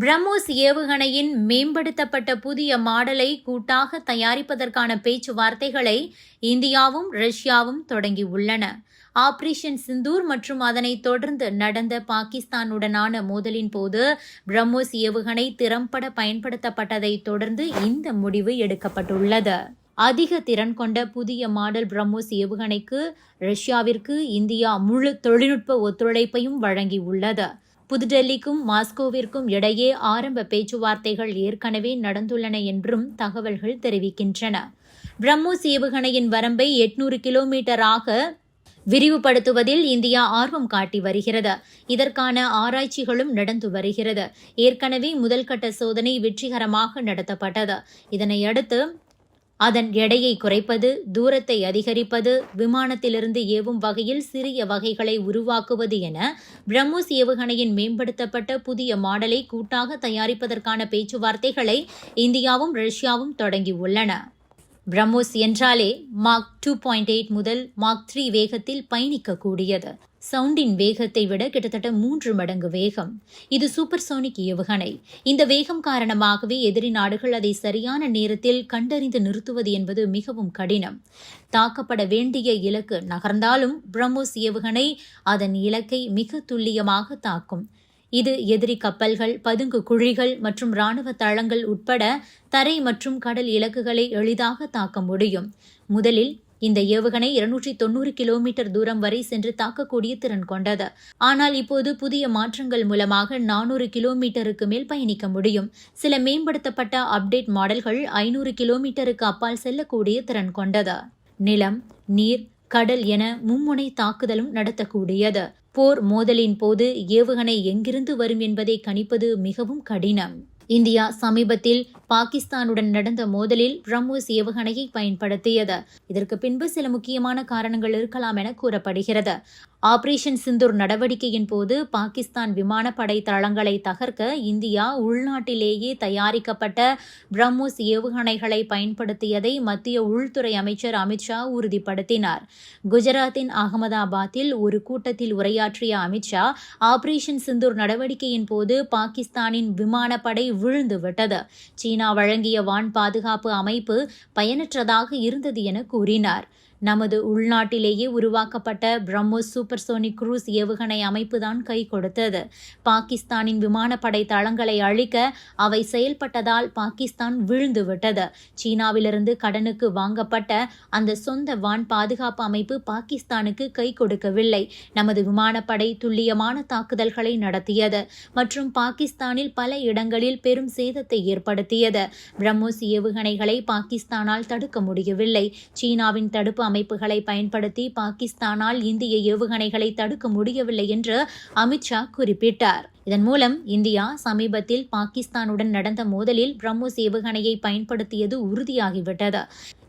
பிரம்மோஸ் ஏவுகணையின் மேம்படுத்தப்பட்ட புதிய மாடலை கூட்டாக தயாரிப்பதற்கான பேச்சுவார்த்தைகளை இந்தியாவும் ரஷ்யாவும் தொடங்கியுள்ளன. ஆபரேஷன் சிந்தூர் மற்றும் அதனைத் தொடர்ந்து நடந்த பாகிஸ்தானுடனான மோதலின் போது பிரம்மோஸ் ஏவுகணை திறம்பட பயன்படுத்தப்பட்டதைத் தொடர்ந்து இந்த முடிவு எடுக்கப்பட்டுள்ளது. அதிக திறன் கொண்ட புதிய மாடல் பிரம்மோஸ் ஏவுகணைக்கு ரஷ்யாவிற்கு இந்தியா முழு தொழில்நுட்ப ஒத்துழைப்பையும் வழங்கியுள்ளது. புதுடெல்லிக்கும் மாஸ்கோவிற்கும் இடையே ஆரம்ப பேச்சுவார்த்தைகள் ஏற்கனவே நடந்துள்ளன என்றும் தகவல்கள் தெரிவிக்கின்றன. பிரம்மோஸ் ஏவுகணையின் வரம்பை எட்நூறு கிலோமீட்டராக விரிவுபடுத்துவதில் இந்தியா ஆர்வம் காட்டி வருகிறது. இதற்கான ஆராய்ச்சிகளும் நடந்து வருகிறது. ஏற்கனவே முதல்கட்ட சோதனை வெற்றிகரமாக நடத்தப்பட்டது. இதனையடுத்து அதன் எடையை குறைப்பது தூரத்தை அதிகரிப்பது விமானத்திலிருந்து ஏவும் வகையில் சிறிய வகைகளை உருவாக்குவது என பிரம்மோஸ் ஏவுகணையின் மேம்படுத்தப்பட்ட புதிய மாடலை கூட்டாக தயாரிப்பதற்கான பேச்சுவார்த்தைகளை இந்தியாவும் ரஷ்யாவும் தொடங்கியுள்ளன. பிரம்மோஸ் என்றாலே மார்க் டூ பாயிண்ட் எயிட் முதல் மார்க் த்ரீ வேகத்தில் பயணிக்கக்கூடியது. சவுண்டின் வேகத்தை விட கிட்டத்தட்ட மூன்று மடங்கு வேகம். இது சூப்பர் சோனிக் ஏவுகணை இந்த வேகம் காரணமாகவே எதிரி நாடுகள் அதை சரியான நேரத்தில் கண்டறிந்து நிறுத்துவது என்பது மிகவும் கடினம். தாக்கப்பட வேண்டிய இலக்கு நகர்ந்தாலும் பிரம்மோஸ் ஏவுகணை அதன் இலக்கை மிக துல்லியமாக தாக்கும். இது எதிரி கப்பல்கள் பதுங்கு குழிகள் மற்றும் ராணுவ தளங்கள் உட்பட தரை மற்றும் கடல் இலக்குகளை எளிதாக தாக்க முடியும். முதலில் இந்த ஏவுகணை இருநூற்றி தொண்ணூறு கிலோமீட்டர் தூரம் வரை சென்று தாக்கக்கூடிய திறன் கொண்டது. ஆனால் இப்போது புதிய மாற்றங்கள் மூலமாக நானூறு கிலோமீட்டருக்கு மேல் பயணிக்க முடியும். சில மேம்படுத்தப்பட்ட அப்டேட் மாடல்கள் ஐநூறு கிலோமீட்டருக்கு அப்பால் செல்லக்கூடிய திறன் கொண்டது. நிலம் நீர் கடல் என மும்முனை தாக்குதலும் நடத்தக்கூடியது. போர் மோதலின் போது ஏவுகணை எங்கிருந்து வரும் என்பதை கணிப்பது மிகவும் கடினம். இந்தியா சமீபத்தில் பாகிஸ்தானுடன் நடந்த மோதலில் பிரம்மோஸ் ஏவுகணையை பயன்படுத்தியது. இதற்கு பின்பு சில முக்கியமான காரணங்கள் இருக்கலாம் என கூறப்படுகிறது. ஆபரேஷன் சிந்தூர் நடவடிக்கையின் போது பாகிஸ்தான் விமானப்படை தளங்களை தகர்க்க இந்தியா உள்நாட்டிலேயே தயாரிக்கப்பட்ட பிரம்மோஸ் ஏவுகணைகளை பயன்படுத்தியதை மத்திய உள்துறை அமைச்சர் அமித்ஷா உறுதிப்படுத்தினார். குஜராத்தின் அகமதாபாத்தில் ஒரு கூட்டத்தில் உரையாற்றிய அமித்ஷா ஆபரேஷன் சிந்தூர் நடவடிக்கையின் போது பாகிஸ்தானின் விமானப்படை விழுந்துவிட்டது சீனா வழங்கிய வான் பாதுகாப்பு அமைப்பு பயனற்றதாக இருந்தது என கூறினார். நமது உள்நாட்டிலேயே உருவாக்கப்பட்ட பிரம்மோஸ் சூப்பர்சோனிக் குரூஸ் ஏவுகணை அமைப்புதான் கை கொடுத்தது. பாகிஸ்தானின் விமானப்படை தளங்களை அழிக்க அவை செயல்பட்டதால் பாகிஸ்தான் விழுந்துவிட்டது. சீனாவிலிருந்து கடனுக்கு வாங்கப்பட்ட அந்த சொந்த வான் பாதுகாப்பு அமைப்பு பாகிஸ்தானுக்கு கை கொடுக்கவில்லை. நமது விமானப்படை துல்லியமான தாக்குதல்களை நடத்தியது மற்றும் பாகிஸ்தானில் பல இடங்களில் பெரும் சேதத்தை ஏற்படுத்தியது. பிரம்மோஸ் ஏவுகணைகளை பாகிஸ்தானால் தடுக்க முடியவில்லை. சீனாவின் தடுப்பு அமைப்புகளை பயன்படுத்தி பாகிஸ்தானால் இந்திய ஏவுகணைகளை தடுக்க முடியவில்லை என்று அமித்ஷா குறிப்பிட்டார். இதன் மூலம் இந்தியா சமீபத்தில் பாகிஸ்தானுடன் நடந்த மோதலில் பிரம்மோஸ் ஏவுகணையை பயன்படுத்தியது உறுதியாகிவிட்டது.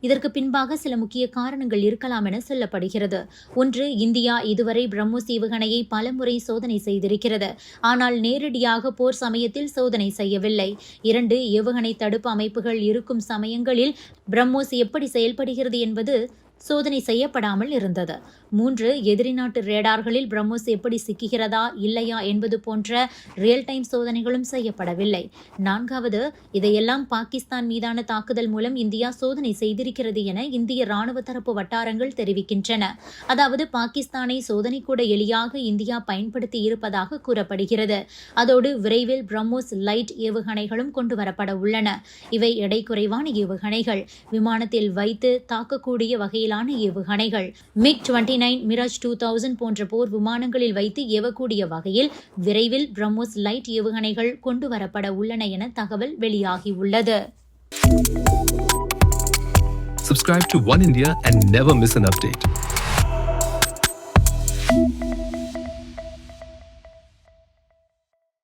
இதற்கு பின்பாக சில முக்கிய காரணங்கள் இருக்கலாம் என சொல்லப்படுகிறது. ஒன்று இந்தியா இதுவரை பிரம்மோஸ் ஏவுகணையை பலமுறை சோதனை செய்திருக்கிறது. ஆனால் நேரடியாக போர் சமயத்தில் சோதனை செய்யவில்லை. இரண்டு ஏவுகணை தடுப்பு அமைப்புகள் இருக்கும் சமயங்களில் பிரம்மோஸ் எப்படி செயல்படுகிறது என்பது சோதனை செய்யப்படாமல் இருந்தது. மூன்று எதிரி நாட்டு ரேடார்களில் பிரம்மோஸ் எப்படி சிக்குகிறதா இல்லையா என்பது போன்ற ரியல் டைம் சோதனைகளும் செய்யப்படவில்லை. நான்காவது இதையெல்லாம் பாகிஸ்தான் மீதான தாக்குதல் மூலம் இந்தியா சோதனை செய்திருக்கிறது என இந்திய ராணுவ தரப்பு வட்டாரங்கள் தெரிவிக்கின்றன. அதாவது பாகிஸ்தானை சோதனை கூட எளியாக இந்தியா பயன்படுத்தி இருப்பதாக கூறப்படுகிறது. அதோடு விரைவில் பிரம்மோஸ் லைட் ஏவுகணைகளும் கொண்டு வரப்பட உள்ளன. இவை எடை குறைவான ஏவுகணைகள். விமானத்தில் வைத்து தாக்கக்கூடிய வகையிலான ஏவுகணைகள். MiG twenty nine Mirage two thousand போன்ற போர் விமானங்களில் வைத்து ஏவக்கூடிய வகையில் விரைவில் பிரம்மோஸ் லைட் ஏவுகணைகள் கொண்டு வரப்பட உள்ளன என தகவல் வெளியாகியுள்ளது Subscribe to One India and never miss an update.